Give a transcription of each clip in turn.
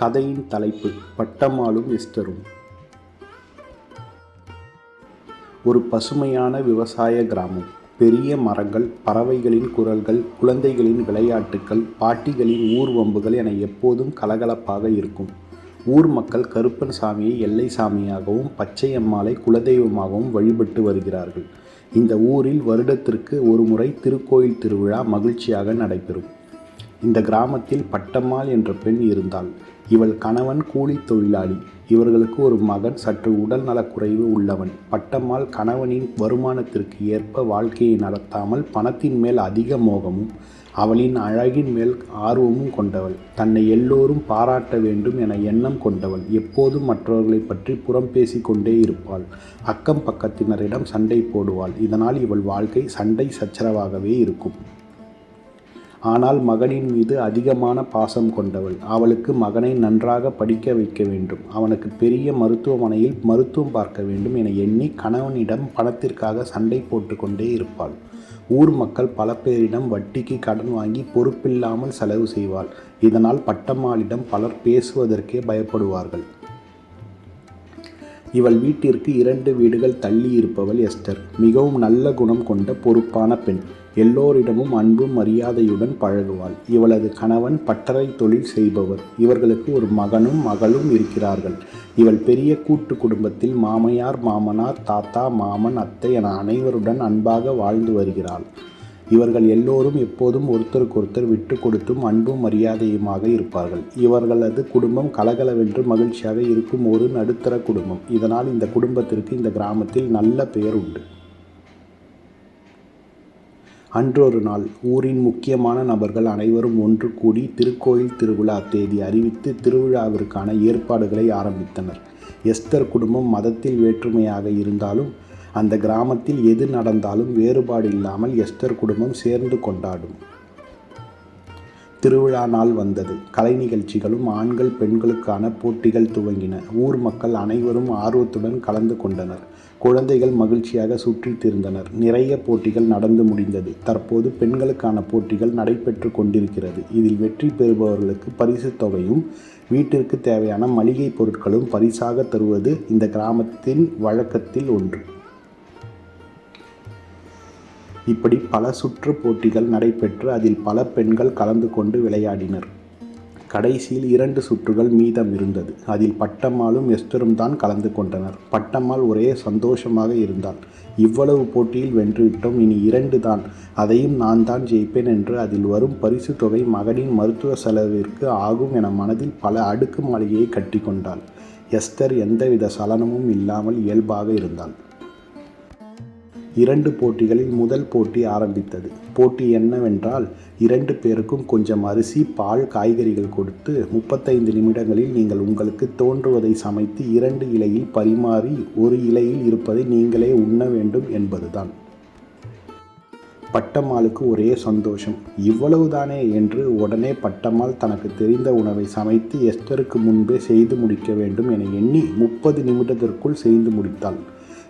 கதையின் தலைப்பு பட்டம்மாளும் எஸ்தரும் ஒரு பசுமையான விவசாய கிராமம். பெரிய மரங்கள் பறவைகளின் குரல்கள் குழந்தைகளின் விளையாட்டுக்கள் பாட்டிகளின் ஊர்வம்புகள் என எப்போதும் கலகலப்பாக இருக்கும். ஊர் மக்கள் கருப்பன் சாமியை எல்லை சாமியாகவும் பச்சையம்மாளை குலதெய்வமாகவும் வழிபட்டு வருகிறார்கள். இந்த ஊரில் வருடத்திற்கு ஒரு முறை திருக்கோயில் திருவிழா மகிழ்ச்சியாக நடைபெறும். இந்த கிராமத்தில் பட்டம்மாள் என்ற பெண் இருந்தாள். இவள் கணவன் கூலி தொழிலாளி. இவர்களுக்கு ஒரு மகன் சற்று உடல் நலக்குறைவு உள்ளவன். பட்டம்மாள் கணவனின் வருமானத்திற்கு ஏற்ப வாழ்க்கையை நடத்தாமல் பணத்தின் மேல் அதிக மோகமும் அவளின் அழகின் மேல் ஆர்வமும் கொண்டவள். தன்னை எல்லோரும் பாராட்ட வேண்டும் என எண்ணம் கொண்டவள். எப்போதும் மற்றவர்களை பற்றி புறம் பேசிக்கொண்டே இருப்பாள். அக்கம் பக்கத்தினரிடம் சண்டை போடுவாள். இதனால் இவள் வாழ்க்கை சண்டை சச்சரவாகவே இருக்கும். ஆனால் மகனின் மீது அதிகமான பாசம் கொண்டவள். அவளுக்கு மகனை நன்றாக படிக்க வைக்க வேண்டும். அவனுக்கு பெரிய மருத்துவமனையில் மருத்துவம் பார்க்க வேண்டும் என எண்ணி கணவனிடம் பணத்திற்காக சண்டை போட்டுக்கொண்டே இருப்பாள். ஊர் மக்கள் பல பேரிடம் வட்டிக்கு கடன் வாங்கி பொறுப்பில்லாமல் செலவு செய்வாள். இதனால் பட்டம்மாளிடம் பலர் பேசுவதற்கே பயப்படுவார்கள். இவள் வீட்டிற்கு இரண்டு வீடுகள் தள்ளி இருப்பவள் எஸ்டர் மிகவும் நல்ல குணம் கொண்ட பொறுப்பான பெண். எல்லோரிடமும் அன்பும் மரியாதையுடன் பழகுவாள். இவளது கணவன் பட்டறை தொழில் செய்பவர். இவர்களுக்கு ஒரு மகனும் மகளும் இருக்கிறார்கள். இவள் பெரிய கூட்டு குடும்பத்தில் மாமையார் மாமனார் தாத்தா மாமன் அத்தை என அனைவருடன் அன்பாக வாழ்ந்து வருகிறாள். இவர்கள் எல்லோரும் எப்போதும் ஒருத்தருக்கொருத்தர் விட்டு கொடுத்தும் அன்பும் மரியாதையுமாக இருப்பார்கள். இவர்களது குடும்பம் கலகலவென்று மகிழ்ச்சியாக இருக்கும் ஒரு நடுத்தர குடும்பம். இதனால் இந்த குடும்பத்திற்கு இந்த கிராமத்தில் நல்ல பெயர் உண்டு. அன்றொரு நாள் ஊரின் முக்கியமான நபர்கள் அனைவரும் ஒன்று கூடி திருக்கோயில் திருவிழா தேதி அறிவித்து திருவிழாவிற்கான ஏற்பாடுகளை ஆரம்பித்தனர். எஸ்தர் குடும்பம் மதத்தில் வேற்றுமையாக இருந்தாலும் அந்த கிராமத்தில் எது நடந்தாலும் வேறுபாடு இல்லாமல் எஸ்தர் குடும்பம் சேர்ந்து கொண்டாடும். திருவிழா நாள் வந்தது. கலை நிகழ்ச்சிகளும் ஆண்கள் பெண்களுக்கான போட்டிகள் துவங்கின. ஊர் மக்கள் அனைவரும் ஆர்வத்துடன் கலந்து கொண்டனர். குழந்தைகள் மகிழ்ச்சியாக சுற்றித் திரிந்தனர். நிறைய போட்டிகள் நடந்து முடிந்தது. தற்போது பெண்களுக்கான போட்டிகள் நடைபெற்று கொண்டிருக்கிறது. இதில் வெற்றி பெறுபவர்களுக்கு பரிசு தொகையும் வீட்டிற்கு தேவையான மளிகை பொருட்களும் பரிசாக தருவது இந்த கிராமத்தின் வழக்கத்தில் ஒன்று. இப்படி பல சுற்று போட்டிகள் நடைபெற்று அதில் பல பெண்கள் கலந்து கொண்டு விளையாடினர். கடைசியில் இரண்டு சுற்றுகள் மீதம் இருந்தது அதில் பட்டம்மாளும் எஸ்தரும் தான் கலந்து கொண்டனர். பட்டம்மாள் ஒரே சந்தோஷமாக இருந்தாள். இவ்வளவு போட்டியில் வென்றுவிட்டோம் இனி இரண்டு தான். அதையும் நான் தான் ஜெயிப்பேன் என்று அதில் வரும் பரிசு தொகை மகனின் மருத்துவ செலவிற்கு ஆகும் என மனதில் பல அடுக்கு மாளிகையை கட்டிக்கொண்டாள். எஸ்தர் எந்தவித சலனமும் இல்லாமல் இயல்பாக இருந்தாள். இரண்டு போட்டிகளில் முதல் போட்டி ஆரம்பித்தது. போட்டி என்னவென்றால் இரண்டு பேருக்கும் கொஞ்சம் அரிசி பால் காய்கறிகள் கொடுத்து முப்பத்தைந்து நிமிடங்களில் நீங்கள் உங்களுக்கு தோன்றுவதை சமைத்து இரண்டு இலையில் பரிமாறி ஒரு இலையில் இருப்பதை நீங்களே உண்ண வேண்டும் என்பதுதான். பட்டம்மாளுக்கு ஒரே சந்தோஷம். இவ்வளவுதானே என்று உடனே பட்டம்மாள் தனக்கு தெரிந்த உணவை சமைத்து எஸ்டருக்கு முன்பே செய்து முடிக்க வேண்டும் என எண்ணி முப்பது நிமிடத்திற்குள் செய்து முடித்தாள்.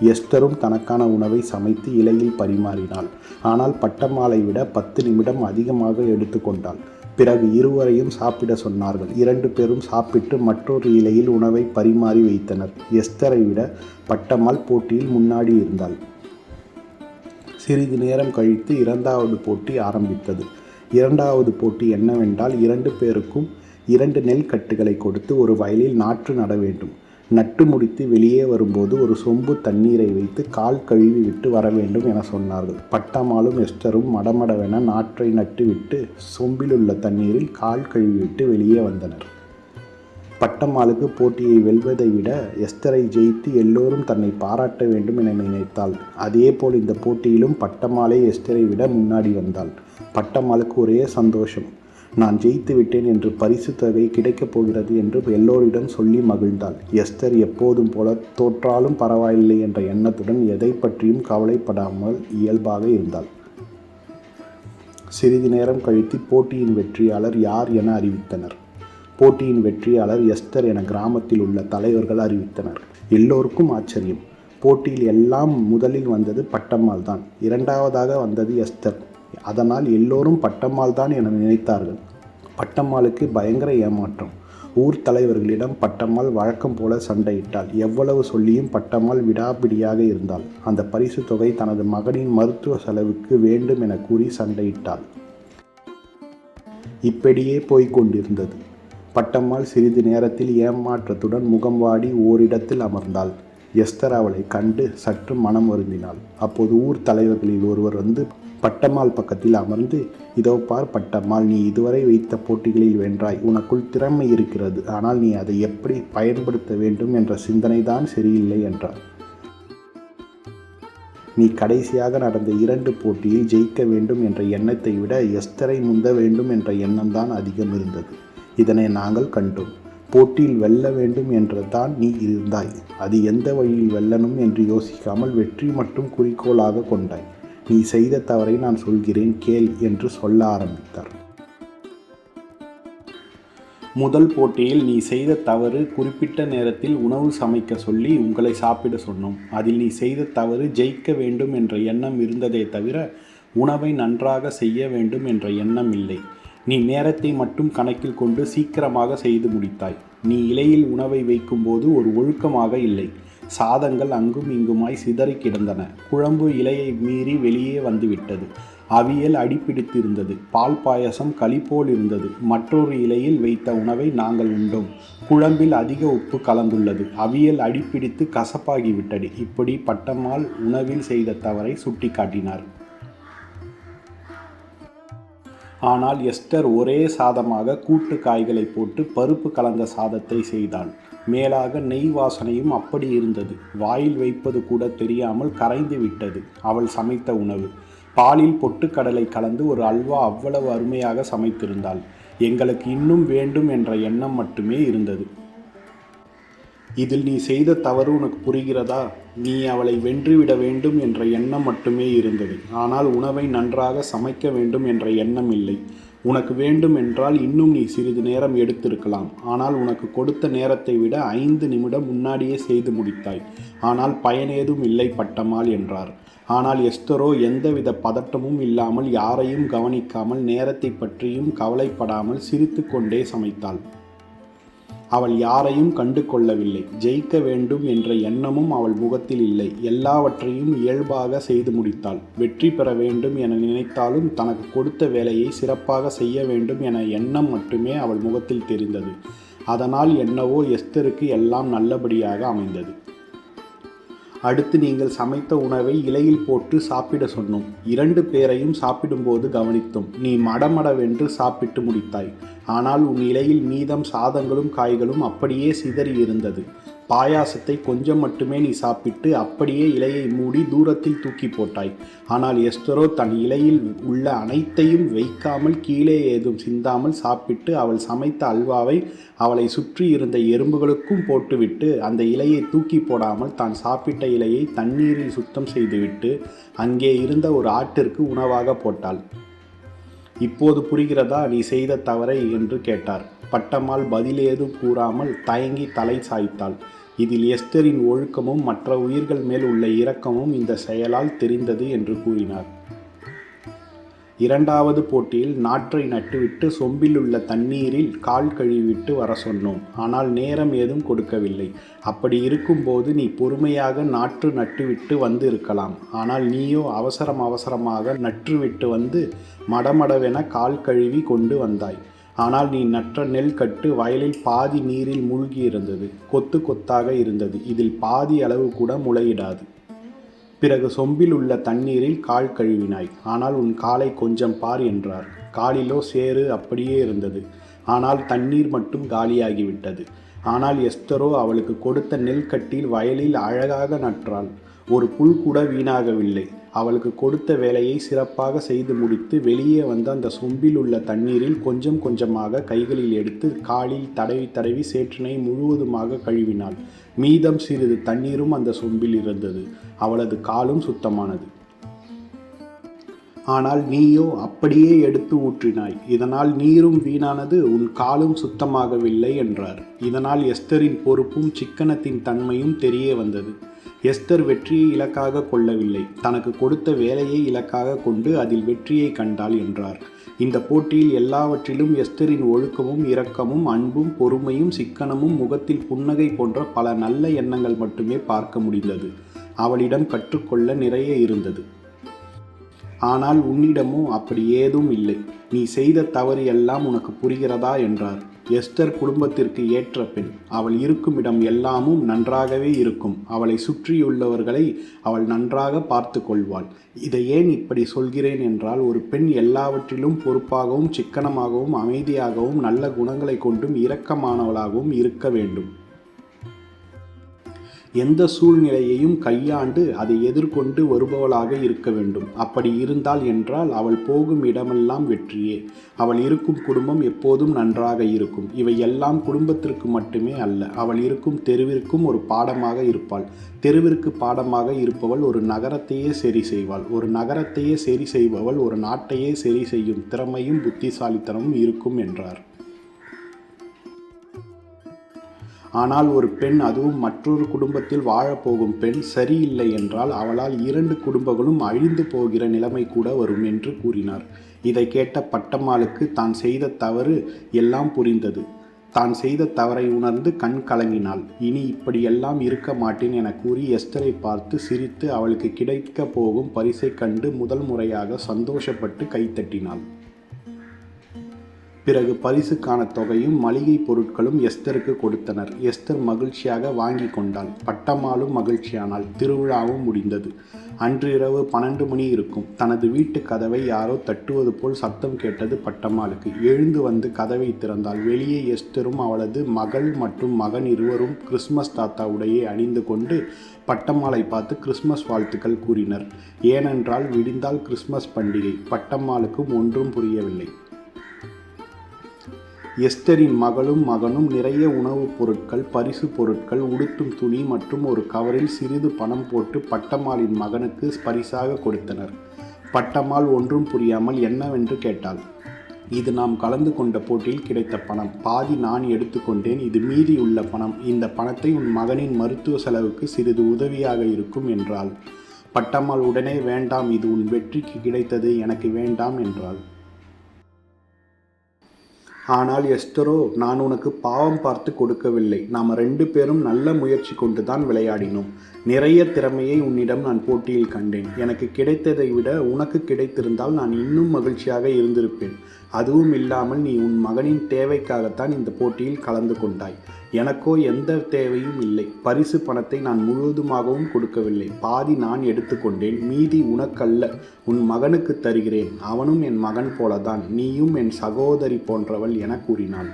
எஸ்தரும் தனக்கான உணவை சமைத்து இலையில் பரிமாறினாள். ஆனால் பட்டம்மாளை விட பத்து நிமிடம் அதிகமாக எடுத்துக்கொண்டாள் பிறகு இருவரையும் சாப்பிட சொன்னார்கள். இரண்டு பேரும் சாப்பிட்டு மற்றொரு இலையில் உணவை பரிமாறி வைத்தனர். எஸ்தரை விட பட்டம்மாள் போட்டியில் முன்னாடி இருந்தாள். சிறிது நேரம் கழித்து இரண்டாவது போட்டி ஆரம்பித்தது. இரண்டாவது போட்டி என்னவென்றால் இரண்டு பேருக்கும் இரண்டு நெல் கட்டுகளை கொடுத்து ஒரு வயலில் நாற்று நட வேண்டும். நட்டு முடித்து வெளியே வரும்போது ஒரு சொம்பு தண்ணீரை வைத்து கால் கழுவி விட்டு வர வேண்டும் என சொன்னார்கள். பட்டமாலும் எஸ்டரும் மடமடவென நாற்றை நட்டுவிட்டு சொம்பிலுள்ள தண்ணீரில் கால் கழுவிவிட்டு வெளியே வந்தனர். பட்டம்மாளுக்கு போட்டியை வெல்வதை விட எஸ்தரை ஜெயித்து எல்லோரும் தன்னை பாராட்ட வேண்டும் என நினைத்தாள். அதேபோல் இந்த போட்டியிலும் பட்டம்மாளே எஸ்தரை விட முன்னாடி வந்தாள். பட்டம்மாளுக்கு ஒரே சந்தோஷம். நான் ஜெயித்து விட்டேன் என்று பரிசு தொகை கிடைக்கப் போகிறது என்று எல்லோரிடம் சொல்லி மகிழ்ந்தாள். எஸ்தர் எப்போதும் போல தோற்றாலும் பரவாயில்லை என்ற எண்ணத்துடன் எதை பற்றியும் கவலைப்படாமல் இயல்பாக இருந்தாள். சிறிது நேரம் கழித்து போட்டியின் வெற்றியாளர் யார் என அறிவித்தனர். போட்டியின் வெற்றியாளர் எஸ்தர் என கிராமத்தில் உள்ள தலைவர்கள் அறிவித்தனர். எல்லோருக்கும் ஆச்சரியம். போட்டியில் எல்லாம் முதலில் வந்தது பட்டம்மாள் தான் இரண்டாவதாக வந்தது எஸ்தர். அதனால் எல்லோரும் பட்டம்மாள் தான் என நினைத்தார்கள். பட்டம்மாளுக்கு பயங்கர ஏமாற்றம். ஊர் தலைவர்களிடம் பட்டம்மாள் வழக்கம் போல சண்டையிட்டாள். எவ்வளவு சொல்லியும் பட்டம்மாள் விடாபிடியாக இருந்தாள். அந்த பரிசு தொகை தனது மகனின் மருத்துவ செலவுக்கு வேண்டும் என கூறி சண்டையிட்டாள். இப்படியே போய்கொண்டிருந்தது பட்டம்மாள் சிறிது நேரத்தில் ஏமாற்றத்துடன் முகம் வாடி ஓரிடத்தில் அமர்ந்தாள். எஸ்தர் அவளை கண்டு சற்று மனம் வருந்தினாள். அப்போது ஊர் தலைவர்களில் ஒருவர் வந்து பட்டம்மாள் பக்கத்தில் அமர்ந்து இதோ பார் பட்டம்மாள் நீ இதுவரை வைத்த போட்டிகளில் வென்றாய். உனக்குள் திறமை இருக்கிறது. ஆனால் நீ அதை எப்படி பயன்படுத்த வேண்டும் என்ற சிந்தனை தான் சரியில்லை என்றார். நீ கடைசியாக நடந்த இரண்டு போட்டியில் ஜெயிக்க வேண்டும் என்ற எண்ணத்தை விட எஸ்தரை முந்த வேண்டும் என்ற எண்ணம்தான் அதிகம் இருந்தது. இதனை நாங்கள் கண்டோம். போட்டியில் வெல்ல வேண்டும் என்றுதான் நீ இருந்தாய். அது எந்த வழியில் வெல்லணும் என்று யோசிக்காமல் வெற்றி மட்டும் குறிக்கோளாக கொண்டாய். நீ செய்த தவறை நான் சொல்கிறேன் கேள் என்று சொல்ல ஆரம்பித்தார். முதல் போட்டியில் நீ செய்த தவறு குறிப்பிட்ட நேரத்தில் உணவு சமைக்க சொல்லி உங்களை சாப்பிட சொன்னோம். அதில் நீ செய்த தவறு ஜெயிக்க வேண்டும் என்ற எண்ணம் இருந்ததே தவிர உணவை நன்றாக செய்ய வேண்டும் என்ற எண்ணம் இல்லை. நீ நேரத்தை மட்டும் கணக்கில் கொண்டு சீக்கிரமாக செய்து முடித்தாய். நீ இலையில் உணவை வைக்கும்போது ஒரு ஒழுக்கமாக இல்லை. சாதங்கள் அங்கும் இங்குமாய் சிதறி கிடந்தன. குழம்பு இலையை மீறி வெளியே வந்துவிட்டது. அவியல் அடிப்பிடித்திருந்தது பால் பாயசம் களி போல் இருந்தது. மற்றொரு இலையில் வைத்த உணவை நாங்கள் உண்டோம். குழம்பில் அதிக உப்பு கலந்துள்ளது. அவியல் அடிப்பிடித்து கசப்பாகிவிட்டது. இப்படி பட்டம்மாள் உணவில் செய்த தவறை சுட்டிக்காட்டினார். ஆனால் எஸ்டர் ஒரே சாதமாக கூட்டு காய்களை போட்டு பருப்பு கலந்த சாதத்தை செய்தாள். மேலாக நெய் வாசனையும் அப்படி இருந்தது. வாயில் வைப்பது கூட தெரியாமல் கரைந்து விட்டது. அவள் சமைத்த உணவு. பாலில் பொட்டுக்கடலை கலந்து ஒரு அல்வா அவ்வளவு அருமையாக சமைத்திருந்தாள். எங்களுக்கு இன்னும் வேண்டும் என்ற எண்ணம் மட்டுமே இருந்தது. இதில் நீ செய்த தவறு உனக்கு புரிகிறதா? நீ அவளை வென்றுவிட வேண்டும் என்ற எண்ணம் மட்டுமே இருந்தது. ஆனால் உணவை நன்றாக சமைக்க வேண்டும் என்ற எண்ணம் இல்லை. உனக்கு வேண்டும் என்றால் இன்னும் நீ சிறிது நேரம் எடுத்திருக்கலாம். ஆனால் உனக்கு கொடுத்த நேரத்தை விட ஐந்து நிமிடம் முன்னாடியே செய்து முடித்தாய். ஆனால் பயனேதும் இல்லை பட்டமால் என்றார். ஆனால் எஸ்தரோ எந்தவித பதட்டமும் இல்லாமல் யாரையும் கவனிக்காமல் நேரத்தை பற்றியும் கவலைப்படாமல் சிரித்து கொண்டே சமைத்தாள். அவள் யாரையும் கண்டு கொள்ளவில்லை ஜெயிக்க வேண்டும் என்ற எண்ணமும் அவள் முகத்தில் இல்லை. எல்லாவற்றையும் இயல்பாக செய்து முடித்தாள். வெற்றி பெற வேண்டும் என நினைத்தாலும் தனக்கு கொடுத்த வேலையை சிறப்பாக செய்ய வேண்டும் என எண்ணம் மட்டுமே அவள் முகத்தில் தெரிந்தது. அதனால் என்னவோ எஸ்தருக்கு எல்லாம் நல்லபடியாக அமைந்தது. அடுத்து நீங்கள் சமைத்த உணவை இலையில் போட்டு சாப்பிட சொன்னோம். இரண்டு பேரையும் சாப்பிடும்போது கவனித்தோம். நீ மடமடவென்று சாப்பிட்டு முடித்தாய். ஆனால் உன் இலையில் மீதம் சாதங்களும் காய்களும் அப்படியே சிதறி இருந்தது பாயாசத்தை கொஞ்சம் மட்டுமே நீ சாப்பிட்டு அப்படியே இலையை மூடி தூரத்தில் தூக்கி போட்டாய். ஆனால் எஸ்தரோ தன் இலையில் உள்ள அனைத்தையும் வைக்காமல் கீழே ஏதும் சிந்தாமல் சாப்பிட்டு அவள் சமைத்த அல்வாவை அவளை சுற்றி இருந்த எறும்புகளுக்கும் போட்டுவிட்டு அந்த இலையை தூக்கி போடாமல் தான் சாப்பிட்ட இலையை தண்ணீரில் சுத்தம் செய்துவிட்டு அங்கே இருந்த ஒரு ஆட்டிற்கு உணவாக போட்டாள். இப்போது புரிகிறதா நீ செய்த தவறை? என்று கேட்டார். பட்டம்மாள் பதிலேதும் கூறாமல் தயங்கி தலை சாய்த்தாள். இதில் எஸ்தரின் ஒழுக்கமும் மற்ற உயிர்கள் மேல் உள்ள இரக்கமும் இந்த செயலால் தெரிந்தது என்று கூறினார். இரண்டாவது போட்டியில் நாற்றை நட்டுவிட்டு சொம்பில் உள்ள தண்ணீரில் கால் கழுவிட்டு வர சொன்னோம். ஆனால் நேரம் ஏதும் கொடுக்கவில்லை. அப்படி இருக்கும்போது நீ பொறுமையாக நாற்று நட்டுவிட்டு வந்து இருக்கலாம் ஆனால் நீயோ அவசரம் அவசரமாக நற்றுவிட்டு வந்து மடமடவென கால் கழுவி கொண்டு வந்தாய். ஆனால் நீ நற்ற நெல் கட்டு வயலில் பாதி நீரில் மூழ்கி இருந்தது கொத்து கொத்தாக இருந்தது. இதில் பாதி அளவு கூட முளையிடாது. பிறகு சொம்பில் உள்ள தண்ணீரில் கால் கழுவினாய். ஆனால் உன் காலை கொஞ்சம் பார் என்றார். காலிலோ சேறு அப்படியே இருந்தது. ஆனால் தண்ணீர் மட்டும் காலியாகிவிட்டது. ஆனால் எஸ்தரோ அவளுக்கு கொடுத்த நெல் கட்டில் வயலில் அழகாக நற்றாள். ஒரு புல் கூட வீணாகவில்லை. அவளுக்கு கொடுத்த வேலையை சிறப்பாக செய்து முடித்து வெளியே வந்த அந்த சொம்பில் உள்ள தண்ணீரில் கொஞ்சம் கொஞ்சமாக கைகளில் எடுத்து காலில் தடவி தடவி சேற்றினை முழுவதுமாக கழுவினாள். மீதம் சிறிது தண்ணீரும் அந்த சொம்பில் இருந்தது. அவளது காலும் சுத்தமானது. ஆனால் நீயோ அப்படியே எடுத்து ஊற்றினாய். இதனால் நீரும் வீணானது உன் காலும் சுத்தமாகவில்லை என்றார். இதனால் எஸ்தரின் பொறுப்பும் சிக்கனத்தின் தன்மையும் தெரிய வந்தது. எஸ்தர் வெற்றியை இலக்காக கொள்ளவில்லை. தனக்கு கொடுத்த வேலையை இலக்காக கொண்டு அதில் வெற்றியை கண்டாள் என்றார். இந்த போட்டியில் எல்லாவற்றிலும் எஸ்தரின் ஒழுக்கமும் இரக்கமும் அன்பும் பொறுமையும் சிக்கனமும் முகத்தில் புன்னகை போன்ற பல நல்ல எண்ணங்கள் மட்டுமே பார்க்க முடிந்தது. அவளிடம் கற்றுக்கொள்ள நிறைய இருந்தது. ஆனால் உன்னிடமோ அப்படி ஏதும் இல்லை. நீ செய்த தவறு எல்லாம் உனக்கு புரிகிறதா? என்றார். எஸ்தர் குடும்பத்திற்கு ஏற்ற பெண். அவள் இருக்கும் இடம் எல்லாமும் நன்றாகவே இருக்கும். அவளை சுற்றியுள்ளவர்களை அவள் நன்றாக பார்த்து கொள்வாள் இதை ஏன் இப்படி சொல்கிறேன் என்றால் ஒரு பெண் எல்லாவற்றிலும் பொறுப்பாகவும் சிக்கனமாகவும் அமைதியாகவும் நல்ல குணங்களை கொண்டும் இரக்கமானவளாகவும் இருக்க வேண்டும். எந்த சூழ்நிலையையும் கையாண்டு அதை எதிர்கொண்டு வருபவளாக இருக்க வேண்டும். அப்படி இருந்தால் என்றால் அவள் போகும் இடமெல்லாம் வெற்றியே. அவள் இருக்கும் குடும்பம் எப்போதும் நன்றாக இருக்கும். இவை எல்லாம் குடும்பத்திற்கு மட்டுமே அல்ல அவள் இருக்கும் தெருவிற்கும் ஒரு பாடமாக இருப்பாள். தெருவிற்கு பாடமாக இருப்பவள் ஒரு நகரத்தையே சரி செய்வாள். ஒரு நகரத்தையே சரி செய்பவள் ஒரு நாட்டையே சரி செய்யும் திறமையும் புத்திசாலித்தனமும் இருக்கும் என்றார். ஆனால் ஒரு பெண் அதுவும் மற்றொரு குடும்பத்தில் வாழப்போகும் பெண் சரியில்லை என்றால் அவளால் இரண்டு குடும்பங்களும் அழிந்து போகிற நிலைமை கூட வரும் என்று கூறினார். இதை கேட்ட பட்டம்மாளுக்கு தான் செய்த தவறு எல்லாம் புரிந்தது. தான் செய்த தவறை உணர்ந்து கண் கலங்கினாள். இனி இப்படியெல்லாம் இருக்க மாட்டேன் என கூறி எஸ்தரை பார்த்து சிரித்து அவளுக்கு கிடைக்க போகும் பரிசை கண்டு முதல் முறையாக சந்தோஷப்பட்டு கைத்தட்டினாள். பிறகு பரிசுக்கான தொகையும் மளிகை பொருட்களும் எஸ்தருக்கு கொடுத்தனர். எஸ்தர் மகிழ்ச்சியாக வாங்கி கொண்டாள். பட்டம்மாளும் மகிழ்ச்சியானாள். திருவிழாவும் முடிந்தது. அன்று இரவு பன்னெண்டு மணி இருக்கும். தனது வீட்டு கதவை யாரோ தட்டுவது போல் சத்தம் கேட்டது பட்டம்மாளுக்கு எழுந்து வந்து கதவை திறந்தாள். வெளியே எஸ்தரும் அவளது மகள் மற்றும் மகன் இருவரும் கிறிஸ்மஸ் தாத்தா உடையை அணிந்து கொண்டு பட்டம்மாளை பார்த்து கிறிஸ்மஸ் வாழ்த்துக்கள் கூறினர். ஏனென்றால் விடிந்தால் கிறிஸ்மஸ் பண்டிகை. பட்டம்மாளுக்கும் ஒன்றும் புரியவில்லை. எஸ்தரின் மகளும் மகனும் நிறைய உணவுப் பொருட்கள் பரிசு பொருட்கள் உடுத்தும் துணி மற்றும் ஒரு கவரில் சிறிது பணம் போட்டு பட்டம்மாளின் மகனுக்கு பரிசாக கொடுத்தனர். பட்டம்மாள் ஒன்றும் புரியாமல் என்னவென்று கேட்டாள். இது நாம் கலந்து கொண்ட போட்டியில் கிடைத்த பணம். பாதி நான் எடுத்துக்கொண்டேன் இது மீதி உள்ள பணம். இந்த பணத்தை உன் மகனின் மருத்துவ செலவுக்கு சிறிது உதவியாக இருக்கும் என்றாள். பட்டம்மாள் உடனே வேண்டாம். இது உன் வெற்றிக்கு கிடைத்தது. எனக்கு வேண்டாம் என்றாள். ஆனால் எஸ்தரோ நான் உனக்கு பாவம் பார்த்து கொடுக்கவில்லை. நாம் ரெண்டு பேரும் நல்ல முயற்சி கொண்டு தான் விளையாடினோம். நிறைய திறமையை உன்னிடம் நான் போட்டியில் கண்டேன். எனக்கு கிடைத்ததை விட உனக்கு கிடைத்திருந்தால் நான் இன்னும் மகிழ்ச்சியாக இருந்திருப்பேன். அதுவும் இல்லாமல் நீ உன் மகனின் தேவைக்காகத்தான் இந்த போட்டியில் கலந்து கொண்டாய். எனக்கோ எந்த தேவையும் இல்லை. பரிசு பணத்தை நான் முழுவதுமாகவும் கொடுக்கவில்லை. பாதி நான் எடுத்துக்கொண்டேன். மீதி உனக்கல்ல. உன் மகனுக்கு தருகிறேன். அவனும் என் மகன் போலதான். நீயும் என் சகோதரி போன்றவள் என கூறினாள்.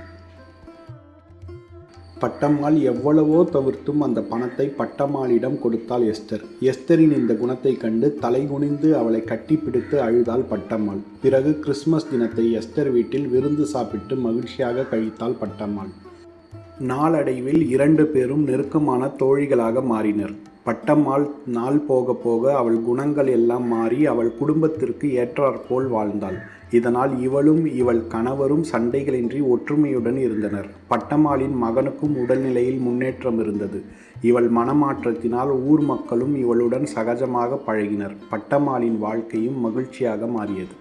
பட்டம்மாள் எவ்வளவோ தவிர்த்தும் அந்த பணத்தை பட்டம்மாளிடம் கொடுத்தாள் எஸ்தர். எஸ்தரின் இந்த குணத்தை கண்டு தலைகுனிந்து அவளை கட்டிப்பிடித்து அழுதாள் பட்டம்மாள். பிறகு கிறிஸ்மஸ் தினத்தை எஸ்தர் வீட்டில் விருந்து சாப்பிட்டு மகிழ்ச்சியாக கழித்தாள் பட்டம்மாள். நாளடைவில் இரண்டு பேரும் நெருக்கமான தோழிகளாக மாறினர். பட்டம்மாள் நாள் போக போக அவள் குணங்கள் எல்லாம் மாறி அவள் குடும்பத்திற்கு ஏற்றாற்போல் வாழ்ந்தாள். இதனால் இவளும் இவள் கணவரும் சண்டைகளின்றி ஒற்றுமையுடன் இருந்தனர். பட்டம்மாளின் மகனுக்கும் உடல்நிலையில் முன்னேற்றம் இருந்தது. இவள் மனமாற்றத்தினால் ஊர் மக்களும் இவளுடன் சகஜமாக பழகினர். பட்டம்மாளின் வாழ்க்கையும் மகிழ்ச்சியாக மாறியது.